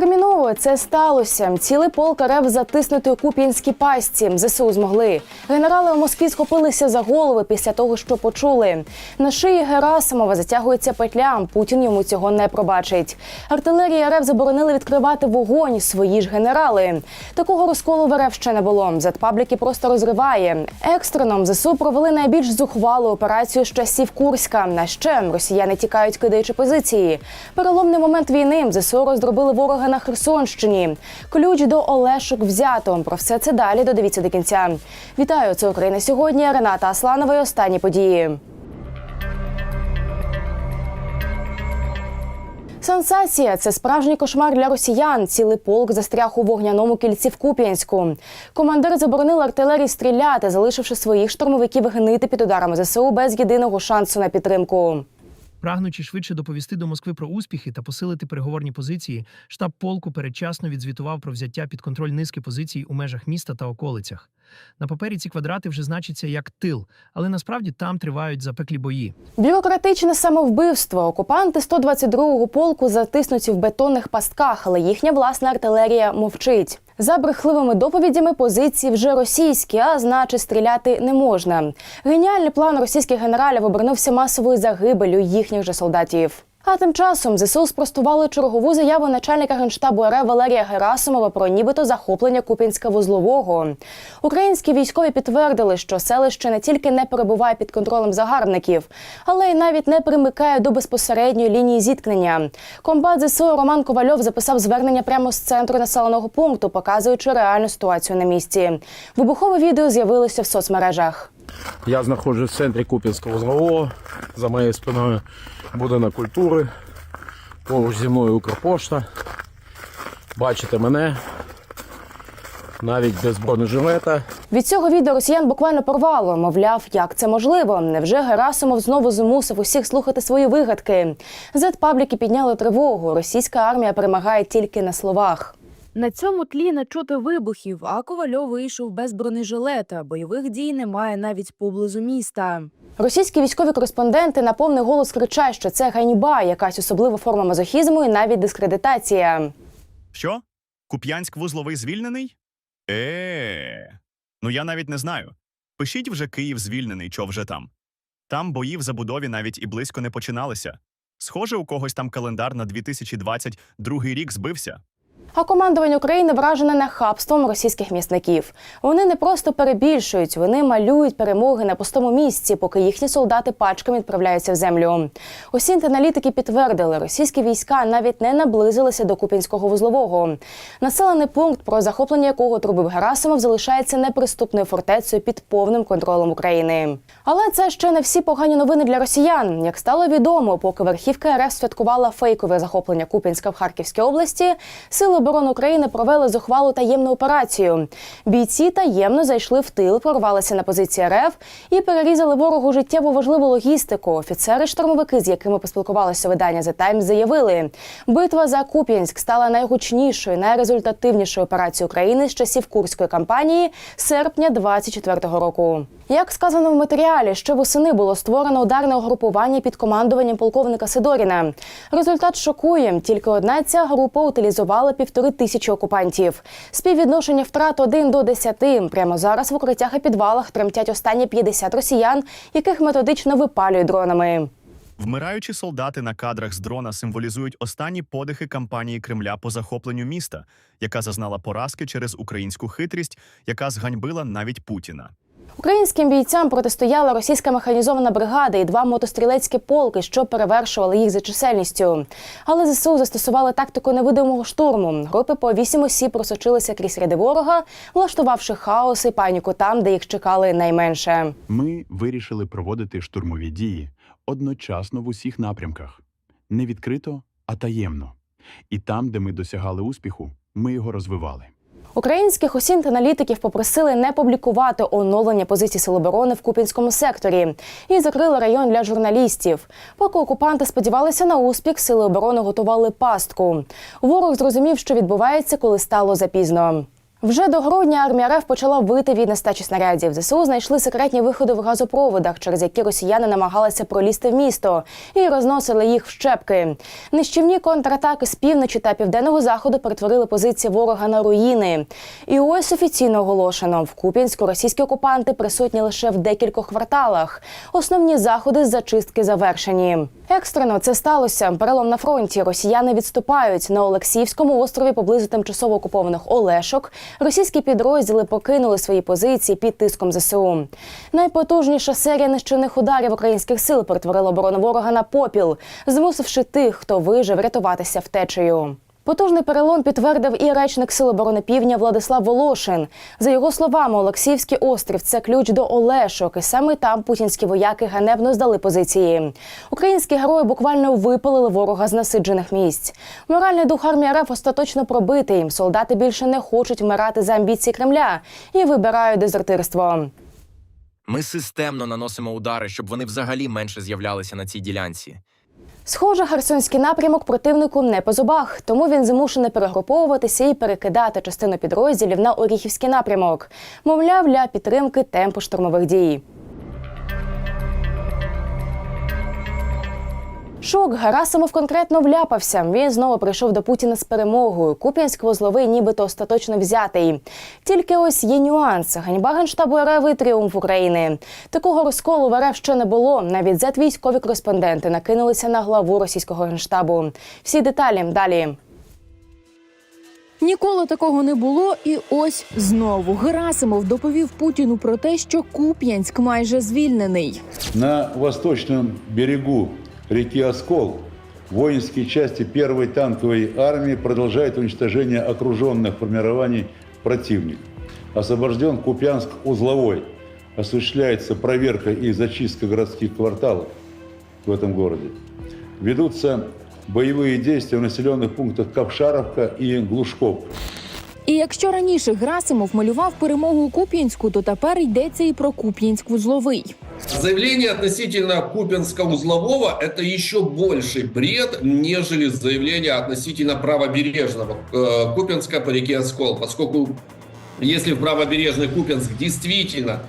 Терміново це сталося. Цілий полк РФ затиснути у Куп'янській пастці. ЗСУ змогли. Генерали у Москві схопилися за голови після того, що почули. На шиї Герасимова затягується петля. Путін йому цього не пробачить. Артилерії РФ заборонили відкривати вогонь. Свої ж генерали. Такого розколу в РФ ще не було. Зетпабліки просто розриває. Екстреном ЗСУ провели найбільш зухвалу операцію з часів Курська. На ще росіяни тікають, кидаючи позиції. Переломний момент війни ЗСУ роздробили ворога на Херсонщині. Ключ до Олешок взято. Про все це далі додивіться до кінця. Вітаю, це Україна сьогодні. Рената Асланова. і Останні події. Сенсація це справжній кошмар для росіян. Цілий полк застряг у вогняному кільці в Куп'янську. Командир заборонив артилерії стріляти, залишивши своїх штурмовиків гнити під ударами ЗСУ без єдиного шансу на підтримку. Прагнучи швидше доповісти до Москви про успіхи та посилити переговорні позиції, штаб полку передчасно відзвітував про взяття під контроль низки позицій у межах міста та околицях. На папері ці квадрати вже значаться як тил, але насправді там тривають запеклі бої. Бюрократичне самовбивство. Окупанти 122-го полку затиснуті в бетонних пастках, але їхня власна артилерія мовчить. За брехливими доповідями позиції вже російські, а значить стріляти не можна. Геніальний план російських генералів обернувся масовою загибелю їхніх же солдатів. А тим часом ЗСУ спростували чергову заяву начальника генштабу РФ Валерія Герасимова про нібито захоплення Купінська вузлового. Українські військові підтвердили, що селище не тільки не перебуває під контролем загарбників, але й навіть не примикає до безпосередньої лінії зіткнення. Комбат ЗСУ Роман Ковальов записав звернення прямо з центру населеного пункту, показуючи реальну ситуацію на місці. Вибухове відео з'явилося в соцмережах. Я знаходжусь в центрі Куп'янського узлового. За моєю спиною будинок культури. Поруч зі мною Укрпошта. Бачите мене. Навіть без бронежилета. Від цього відео росіян буквально порвало. Мовляв, як це можливо? Невже Герасимов знову змусив усіх слухати свої вигадки? Зет-пабліки підняли тривогу. Російська армія перемагає тільки на словах. На цьому тлі не чути вибухів, а Ковальов вийшов без бронежилета. Бойових дій немає навіть поблизу міста. Російські військові кореспонденти на повний голос кричать, що це ганьба, якась особлива форма мазохізму і навіть дискредитація. Що? Куп'янськ вузловий звільнений? Е. Ну я навіть не знаю. Пишіть вже Київ звільнений, чо вже там. Там бої в забудові навіть і близько не починалися. Схоже, у когось там календар на 2022 рік збився. А командування України вражене нахабством російських місників. Вони не просто перебільшують, вони малюють перемоги на пустому місці, поки їхні солдати пачками відправляються в землю. Усі аналітики підтвердили, російські війська навіть не наблизилися до Купінського вузлового. Населений пункт, про захоплення якого трубив Герасимов, залишається неприступною фортецею під повним контролем України. Але це ще не всі погані новини для росіян. Як стало відомо, поки верхівка РФ святкувала фейкове захоплення Купінська в Харківській області, сили оборони України провели зухвалу таємну операцію. Бійці таємно зайшли в тил, прорвалися на позиції РФ і перерізали ворогу життєво важливу логістику. Офіцери-штурмовики, з якими поспілкувалося видання The Times, заявили, битва за Куп'янськ стала найгучнішою, найрезультативнішою операцією України з часів курської кампанії серпня 24-го року. Як сказано в матеріалі, ще восени було створено ударне угрупування під командуванням полковника Сидоріна. Результат шокує. Тільки одна ця група утилізувала півтори тисячі окупантів. Співвідношення втрат 1 до 10. Прямо зараз в укриттях і підвалах тремтять останні 50 росіян, яких методично випалюють дронами. Вмираючі солдати на кадрах з дрона символізують останні подихи кампанії Кремля по захопленню міста, яка зазнала поразки через українську хитрість, яка зганьбила навіть Путіна. Українським бійцям протистояла російська механізована бригада і два мотострілецькі полки, що перевершували їх за чисельністю. Але ЗСУ застосували тактику невидимого штурму. Групи по вісім осіб просочилися крізь ряди ворога, влаштувавши хаос і паніку там, де їх чекали найменше. Ми вирішили проводити штурмові дії одночасно в усіх напрямках, не відкрито, а таємно. І там, де ми досягали успіху, ми його розвивали. Українських осінт аналітиків попросили не публікувати оновлення позицій Сил оборони в Купінському секторі і закрили район для журналістів. Поки окупанти сподівалися на успіх, сили оборони готували пастку. Ворог зрозумів, що відбувається, коли стало запізно. Вже до грудня армія РФ почала вити від нестачі снарядів. ЗСУ знайшли секретні виходи в газопроводах, через які росіяни намагалися пролізти в місто і розносили їх в щепки. Нищівні контратаки з півночі та південного заходу перетворили позиції ворога на руїни. І ось офіційно оголошено: в Куп'янську російські окупанти присутні лише в декількох кварталах. Основні заходи з зачистки завершені. Екстрено це сталося. Перелом на фронті. Росіяни відступають на Олексіївському острові поблизу тимчасово окупованих Олешок. Російські підрозділи покинули свої позиції під тиском ЗСУ. Найпотужніша серія нищівних ударів українських сил перетворила оборону ворога на попіл, змусивши тих, хто вижив, рятуватися втечею. Потужний перелом підтвердив і речник Сил оборони Півдня Владислав Волошин. За його словами, Олексіївський острів це ключ до Олешок, і саме там путінські вояки ганебно здали позиції. Українські герої буквально випалили ворога з насиджених місць. Моральний дух армії РФ остаточно пробитий. Солдати більше не хочуть вмирати за амбіції Кремля і вибирають дезертирство. Ми системно наносимо удари, щоб вони взагалі менше з'являлися на цій ділянці. Схоже, херсонський напрямок противнику не по зубах, тому він змушений перегруповуватися і перекидати частину підрозділів на Оріхівський напрямок. Мовляв, для підтримки темпу штурмових дій. Шок Герасимов конкретно вляпався. Він знову прийшов до Путіна з перемогою. Куп'янськ вузловий нібито остаточно взятий. Тільки ось є нюанс. Ганьба генштабу РФ і тріумф України. Такого розколу в РФ ще не було. Навіть зет військові кореспонденти накинулися на главу російського генштабу. Всі деталі далі. Ніколи такого не було, і ось знову Герасимов доповів Путіну про те, що Куп'янськ майже звільнений. На восточном берегу реки Оскол воинские части первой танковой армии продолжают уничтожение окруженных формирований противника. Освобожден Купянск-Узловой. Осуществляется проверка и зачистка городских кварталов в этом городе. Ведутся боевые действия в населенных пунктах Ковшаровка и Глушковка. І якщо раніше Герасимов малював перемогу у Куп'янську, то тепер йдеться і про Куп'янськ-Вузловий. Заявление относительно Купинска-Узлового – это еще больший бред, нежели заявление относительно правобережного э, Купинска по реке Оскол, поскольку если в правобережный Купинск действительно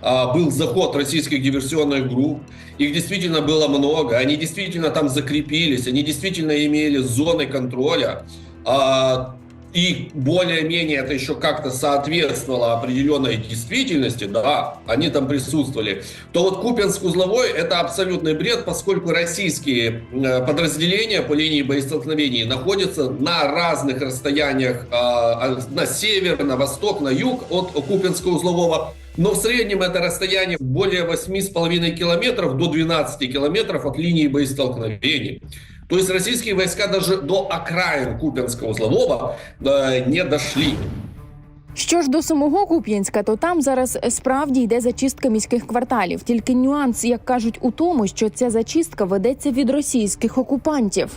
а, был заход российских диверсионных групп, их действительно было много, они действительно там закрепились, они действительно имели зоны контроля, а, и более-менее это еще как-то соответствовало определенной действительности, да, они там присутствовали, то вот Купенск-Узловой это абсолютный бред, поскольку российские э, подразделения по линии боестолкновений находятся на разных расстояниях, э, на север, на восток, на юг от Купенска-Узлового, но в среднем это расстояние более 8,5 километров до 12 километров от линии боестолкновений. То есть российские войска даже до окраин Купенского узлового э, не дошли. Що ж до самого Куп'янська, то там зараз справді йде зачистка міських кварталів. Тільки нюанс, як кажуть, у тому, що ця зачистка ведеться від російських окупантів.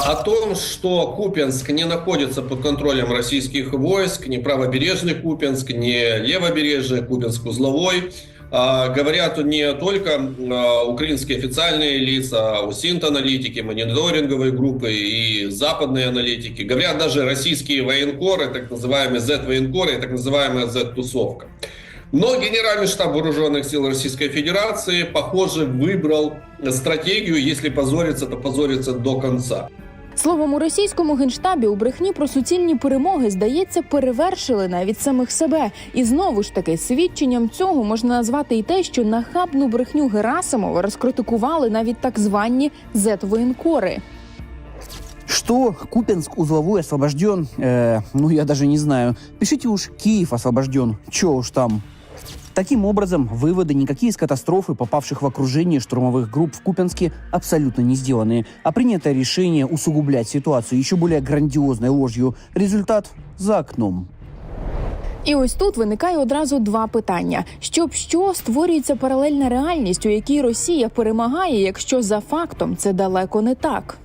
О том, что Купенск не находится под контролем российских войск, ни правобережный Купенск, ни левобережный Купенск-узловой, а, говорят не только а, украинские официальные лица, УСИНТ-аналитики, мониторинговые группы и западные аналитики. Говорят даже российские военкоры, так называемые Z-военкоры и так называемая Z-тусовка. Но Генеральный штаб Вооруженных сил Российской Федерации, похоже, выбрал стратегию, если позориться, то позориться до конца. Словом, у російському генштабі у брехні про суцільні перемоги, здається, перевершили навіть самих себе. І знову ж таки, свідченням цього можна назвати і те, що нахабну брехню Герасимова розкритикували навіть так звані зет-воєнкори. Что Купинск узловой освобожден, э, ну я даже не знаю. Пишите уж Киев освобожден, чё уж там. Таким образом, выводы никакие из катастрофы, попавших в окружение штурмовых групп в Купянске, абсолютно не сделаны. А принятое решение усугублять ситуацию еще более грандиозной ложью. Результат за окном. І ось тут виникає одразу два питання: щоб що створюється паралельна реальність, у якій Росія перемагає, якщо за фактом це далеко не так.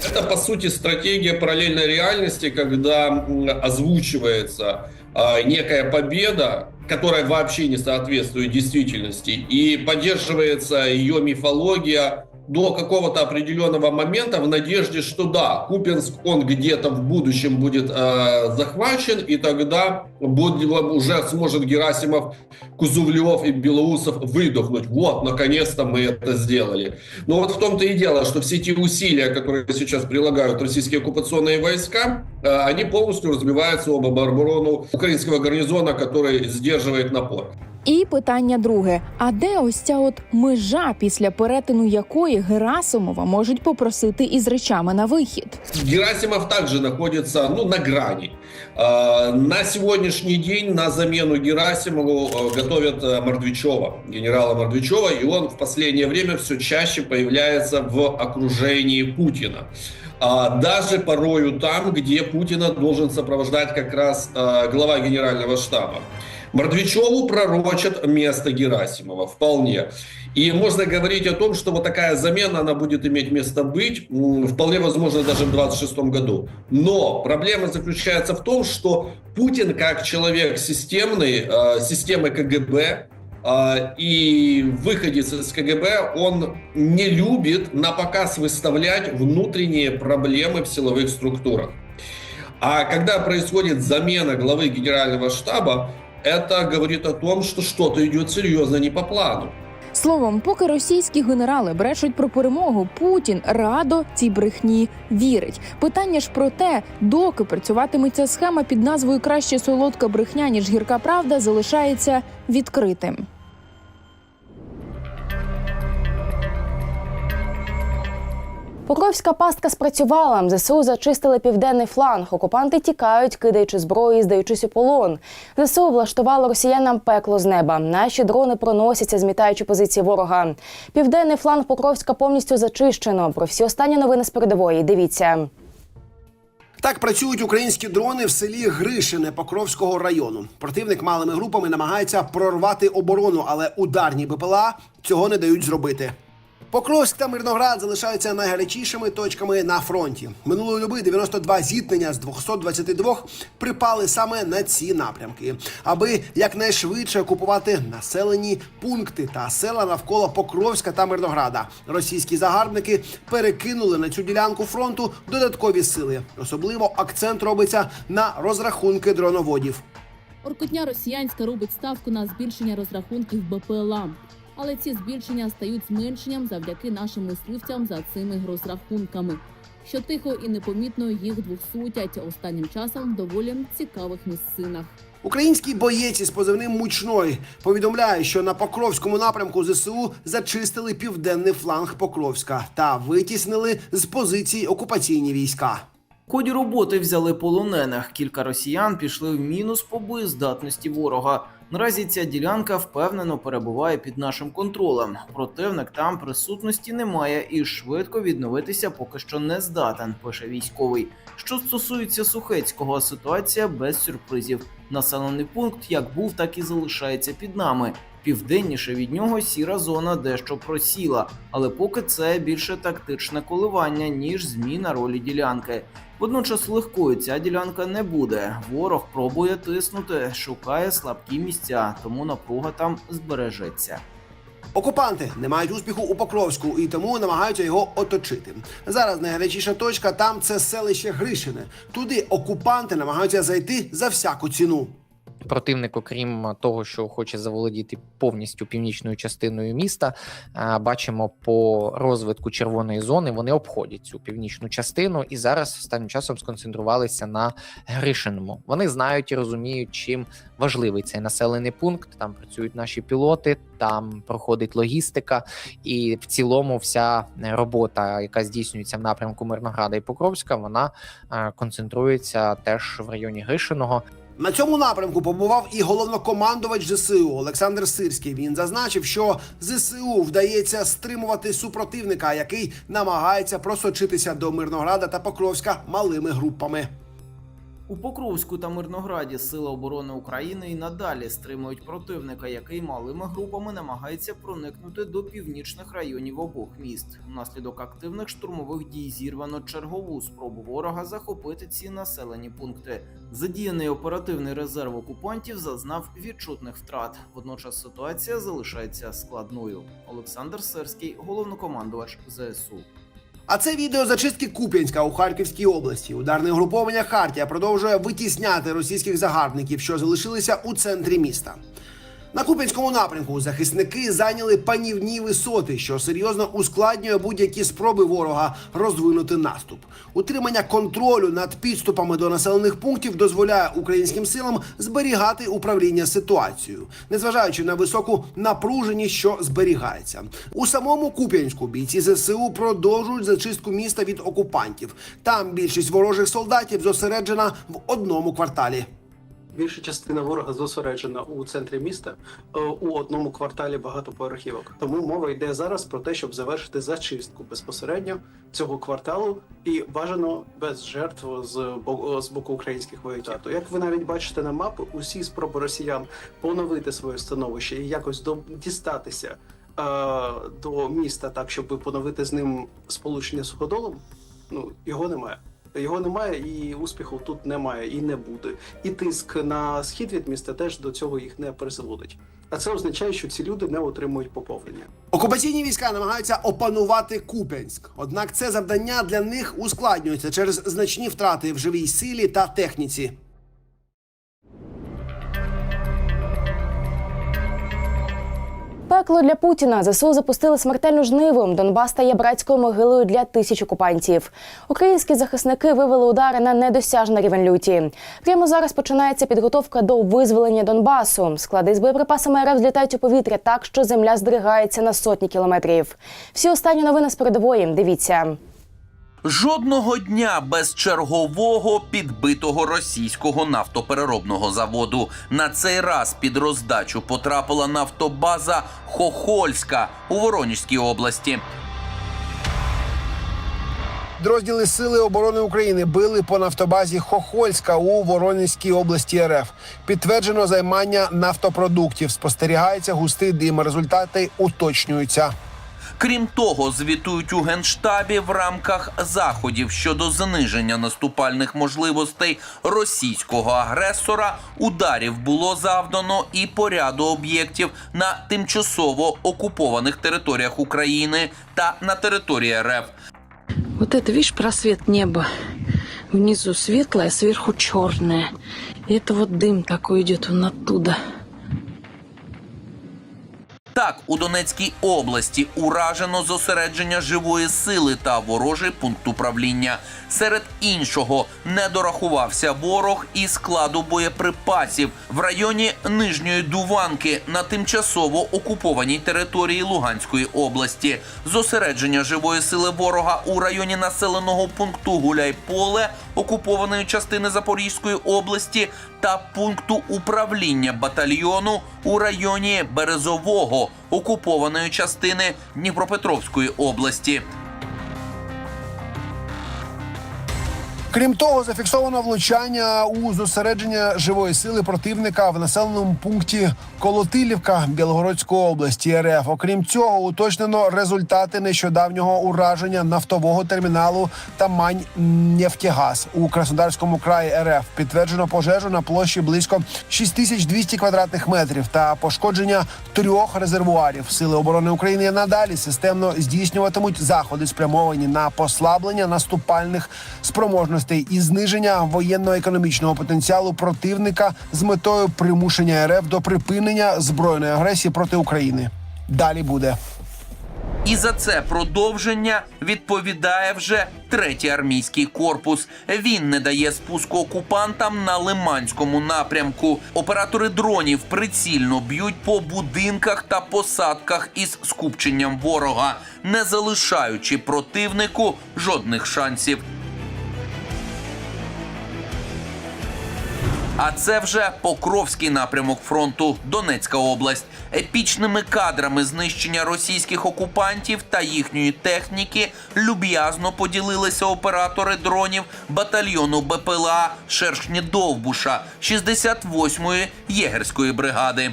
Это, по сути, стратегия параллельной реальности, когда м, озвучивается а, некая победа, которая вообще не соответствует действительности, и поддерживается ее мифология до какого-то определенного момента в надежде, что да, Купинск, он где-то в будущем будет э, захвачен, и тогда будет, уже сможет Герасимов, Кузувлев и Белоусов выдохнуть. Вот, наконец-то мы это сделали. Но вот в том-то и дело, что все те усилия, которые сейчас прилагают российские оккупационные войска, э, они полностью разбиваются об оборону украинского гарнизона, который сдерживает напор. І питання друге: а де ось ця от межа, після перетину якої Герасимова можуть попросити із речами на вихід? Герасимов также находится ну, на грани. Э, На сегодняшний день на замену Герасимову э, готовят э, Мордвичева, генерала Мордвичева, и он в последнее время все чаще появляется в окружении Путина. А, Даже порою там, где Путина должен сопровождать как раз э, глава генерального штаба. Мордвичеву пророчат место Герасимова вполне. И можно говорить о том, что вот такая замена, она будет иметь место быть, вполне возможно даже в 2026 году. Но проблема заключается в том, что Путин как человек системный, э, системы КГБ, э, и выходец из КГБ, он не любит на показ выставлять внутренние проблемы в силовых структурах. А когда происходит замена главы генерального штаба, это говорит о том, что что-то идет серьезно не по плану. Словом, поки російські генерали брешуть про перемогу, Путін радо цій брехні вірить. Питання ж про те, доки працюватиметься схема під назвою Краще солодка брехня ніж гірка правда, залишається відкритим. Покровська пастка спрацювала. ЗСУ зачистили південний фланг. Окупанти тікають, кидаючи зброю і здаючись у полон. ЗСУ влаштувало росіянам пекло з неба. Наші дрони проносяться, змітаючи позиції ворога. Південний фланг Покровська повністю зачищено. Про всі останні новини з передової. Дивіться. Так працюють українські дрони в селі Гришине Покровського району. Противник малими групами намагається прорвати оборону, але ударні БПЛА цього не дають зробити. Покровськ та Мирноград залишаються найгарячішими точками на фронті. Минулої доби 92 зіткнення з 222 припали саме на ці напрямки, аби якнайшвидше окупувати населені пункти та села навколо Покровська та Мирнограда. Російські загарбники перекинули на цю ділянку фронту додаткові сили. Особливо акцент робиться на розрахунки дроноводів. Оркотня росіянська робить ставку на збільшення розрахунків БПЛА. Але ці збільшення стають зменшенням завдяки нашим мисливцям за цими розрахунками, що тихо і непомітно їх двохсотять останнім часом в доволі цікавих місцинах. Український боєць із позивним Мучной повідомляє, що на Покровському напрямку ЗСУ зачистили південний фланг Покровська та витіснили з позицій окупаційні війська. В ході роботи взяли полонених. Кілька росіян пішли в мінус по боєздатності ворога. Наразі ця ділянка впевнено перебуває під нашим контролем. Противник там присутності немає і швидко відновитися поки що не здатен, пише військовий. Що стосується Сухецького, ситуація без сюрпризів. Населений пункт як був, так і залишається під нами. Південніше від нього сіра зона дещо просіла, але поки це більше тактичне коливання, ніж зміна ролі ділянки. Водночас легкою ця ділянка не буде. Ворог пробує тиснути, шукає слабкі місця, тому напруга там збережеться. Окупанти не мають успіху у Покровську і тому намагаються його оточити. Зараз найгарячіша точка там це селище Гришине. Туди окупанти намагаються зайти за всяку ціну. Противник, окрім того, що хоче заволодіти повністю північною частиною міста, бачимо по розвитку червоної зони. Вони обходять цю північну частину і зараз останнім часом сконцентрувалися на Гришиному. Вони знають і розуміють, чим важливий цей населений пункт. Там працюють наші пілоти, там проходить логістика, і в цілому вся робота, яка здійснюється в напрямку Мирнограда і Покровська, вона концентрується теж в районі Гришиного. На цьому напрямку побував і головнокомандувач ЗСУ Олександр Сирський. Він зазначив, що ЗСУ вдається стримувати супротивника, який намагається просочитися до Мирнограда та Покровська малими групами. У Покровську та Мирнограді Сили оборони України і надалі стримують противника, який малими групами намагається проникнути до північних районів обох міст. Внаслідок активних штурмових дій зірвано чергову спробу ворога захопити ці населені пункти. Задіяний оперативний резерв окупантів зазнав відчутних втрат. Водночас ситуація залишається складною. Олександр Серський, головнокомандувач ЗСУ. А це відео зачистки Куп'янська у Харківській області. Ударне угруповання Хартія продовжує витісняти російських загарбників, що залишилися у центрі міста. На Куп'янському напрямку захисники зайняли панівні висоти, що серйозно ускладнює будь-які спроби ворога розвинути наступ. Утримання контролю над підступами до населених пунктів дозволяє українським силам зберігати управління ситуацією, незважаючи на високу напруженість, що зберігається. У самому Куп'янську бійці ЗСУ продовжують зачистку міста від окупантів. Там більшість ворожих солдатів зосереджена в одному кварталі. Більша частина ворога зосереджена у центрі міста е, у одному кварталі багатоповерхівок. Тому мова йде зараз про те, щоб завершити зачистку безпосередньо цього кварталу і бажано без жертв з боку, з боку українських вояків. То як ви навіть бачите на мапі, усі спроби росіян поновити своє становище і якось до дістатися е, до міста, так щоб поновити з ним сполучення з суходолом, ну його немає. Його немає, і успіху тут немає і не буде. І тиск на схід від міста теж до цього їх не призводить. А це означає, що ці люди не отримують поповнення. Окупаційні війська намагаються опанувати Куп'янськ. Однак це завдання для них ускладнюється через значні втрати в живій силі та техніці. Пекло для Путіна ЗСУ запустили смертельну жниву. Донбас стає братською могилою для тисяч окупантів. Українські захисники вивели удари на недосяжний рівень люті. Прямо зараз починається підготовка до визволення Донбасу. Склади з боєприпасами РФ злітають у повітря так, що земля здригається на сотні кілометрів. Всі останні новини з передової. Дивіться. Жодного дня без чергового підбитого російського нафтопереробного заводу. На цей раз під роздачу потрапила нафтобаза Хохольська у Воронежській області. Підрозділи Сили оборони України били по нафтобазі Хохольська у Воронезькій області РФ. Підтверджено займання нафтопродуктів. Спостерігається густий дим. Результати уточнюються. Крім того, звітують у генштабі в рамках заходів щодо зниження наступальних можливостей російського агресора. Ударів було завдано і по ряду об'єктів на тимчасово окупованих територіях України та на території РФ. Вот это, видишь, просвет неба. Внизу светлое, сверху черное. И это вот дым такой идет вон оттуда. Так, у Донецькій області уражено зосередження живої сили та ворожий пункт управління. Серед іншого не дорахувався ворог і складу боєприпасів в районі Нижньої Дуванки на тимчасово окупованій території Луганської області. Зосередження живої сили ворога у районі населеного пункту Гуляйполе окупованої частини Запорізької області та пункту управління батальйону у районі Березового окупованої частини Дніпропетровської області. Крім того, зафіксовано влучання у зосередження живої сили противника в населеному пункті Колотилівка Білгородської області РФ. Окрім цього, уточнено результати нещодавнього ураження нафтового терміналу Тамань Нефтегаз у Краснодарському краї РФ. Підтверджено пожежу на площі близько 6200 квадратних метрів та пошкодження трьох резервуарів. Сили оборони України надалі системно здійснюватимуть заходи, спрямовані на послаблення наступальних спроможностей і зниження воєнно-економічного потенціалу противника з метою примушення РФ до припинення збройної агресії проти України. Далі буде. І за це продовження відповідає вже третій армійський корпус. Він не дає спуску окупантам на Лиманському напрямку. Оператори дронів прицільно б'ють по будинках та посадках із скупченням ворога, не залишаючи противнику жодних шансів. А це вже Покровський напрямок фронту, Донецька область. Епічними кадрами знищення російських окупантів та їхньої техніки люб'язно поділилися оператори дронів батальйону БПЛА Шершні Довбуша 68-ї єгерської бригади.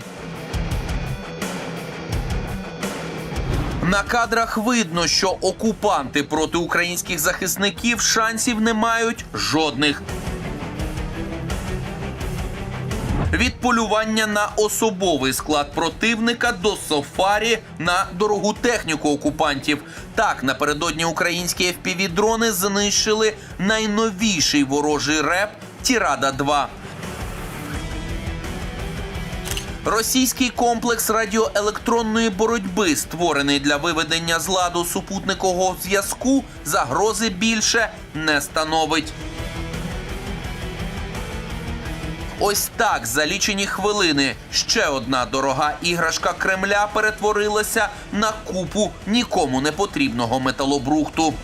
На кадрах видно, що окупанти проти українських захисників шансів не мають жодних. Від полювання на особовий склад противника до сафарі на дорогу техніку окупантів. Так, напередодні українські FPV-дрони знищили найновіший ворожий реп Тірада 2 Російський комплекс радіоелектронної боротьби, створений для виведення з ладу супутникового зв'язку, загрози більше не становить. Ось так за лічені хвилини ще одна дорога іграшка Кремля перетворилася на купу нікому не потрібного металобрухту.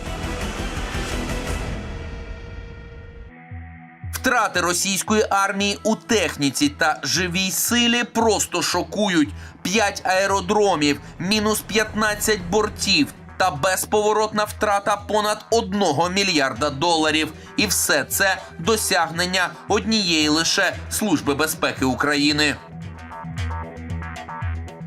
Втрати російської армії у техніці та живій силі просто шокують: 5 аеродромів, мінус 15 бортів та безповоротна втрата понад 1 мільярда доларів. І все це досягнення однієї лише служби безпеки України.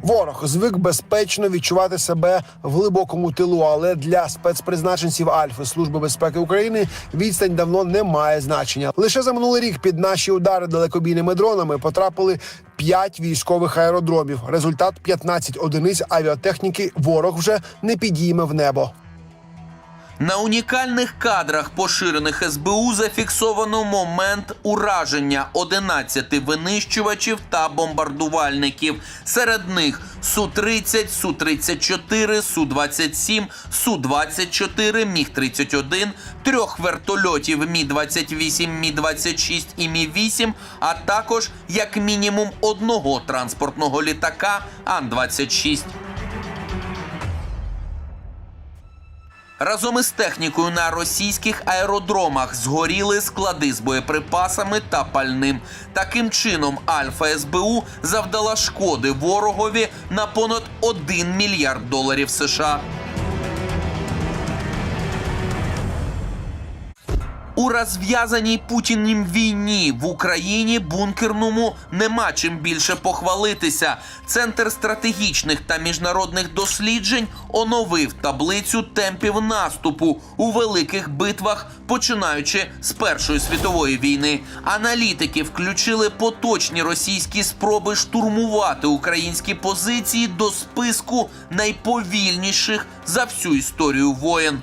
Ворог звик безпечно відчувати себе в глибокому тилу, але для спецпризначенців Альфи Служби безпеки України відстань давно не має значення. Лише за минулий рік під наші удари далекобійними дронами потрапили 5 військових аеродромів. Результат 15 одиниць авіатехніки ворог вже не підійме в небо. На унікальних кадрах, поширених СБУ, зафіксовано момент ураження 11 винищувачів та бомбардувальників. Серед них Су-30, Су-34, Су-27, Су-24, Міг-31, трьох вертольотів Мі-28, Мі-26 і Мі-8, а також як мінімум одного транспортного літака Ан-26. Разом із технікою на російських аеродромах згоріли склади з боєприпасами та пальним. Таким чином, Альфа СБУ завдала шкоди ворогові на понад 1 мільярд доларів США. У розв'язаній Путіним війні в Україні бункерному нема чим більше похвалитися. Центр стратегічних та міжнародних досліджень оновив таблицю темпів наступу у великих битвах, починаючи з Першої світової війни. Аналітики включили поточні російські спроби штурмувати українські позиції до списку найповільніших за всю історію воєн.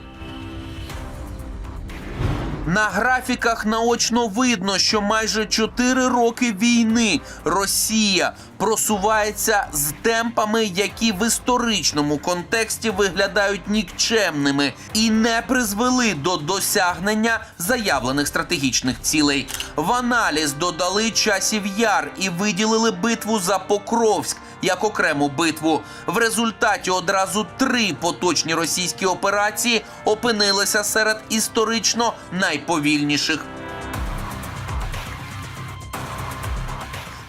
На графіках наочно видно, що майже 4 роки війни Росія просувається з темпами, які в історичному контексті виглядають нікчемними і не призвели до досягнення заявлених стратегічних цілей. В аналіз додали часів яр і виділили битву за Покровськ як окрему битву. В результаті одразу три поточні російські операції опинилися серед історично найповільніших.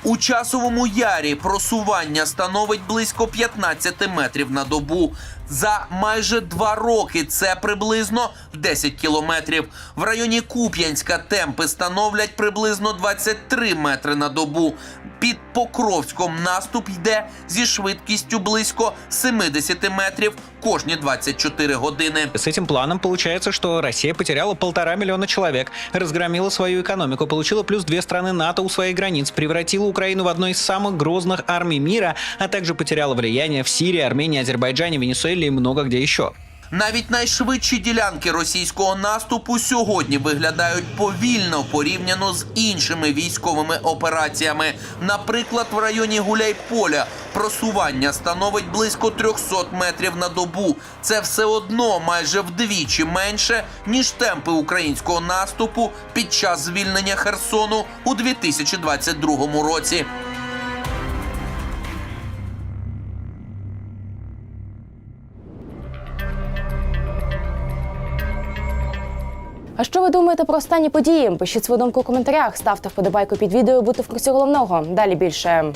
У часовому ярі просування становить близько 15 метрів на добу За майже два роки це приблизно 10 кілометрів. В районі Куп'янська темпи становлять приблизно 23 метри на добу. Під Покровськом наступ йде зі швидкістю близько 70 метрів кожні 24 години. С этим планом получается, что Россия потеряла полтора миллиона человек, разгромила свою экономику, получила плюс две страны НАТО у своих границ, превратила Украину в одну из самых грозных армий мира, а также потеряла влияние в Сирии, Армении, Азербайджане, Венесуэле и много где еще. Навіть найшвидші ділянки російського наступу сьогодні виглядають повільно порівняно з іншими військовими операціями. Наприклад, в районі Гуляйполя просування становить близько 300 метрів на добу. Це все одно майже вдвічі менше ніж темпи українського наступу під час звільнення Херсону у 2022 році. А що ви думаєте про останні події? Пишіть свою думку у коментарях, ставте вподобайку під відео, будьте в курсі головного. Далі більше.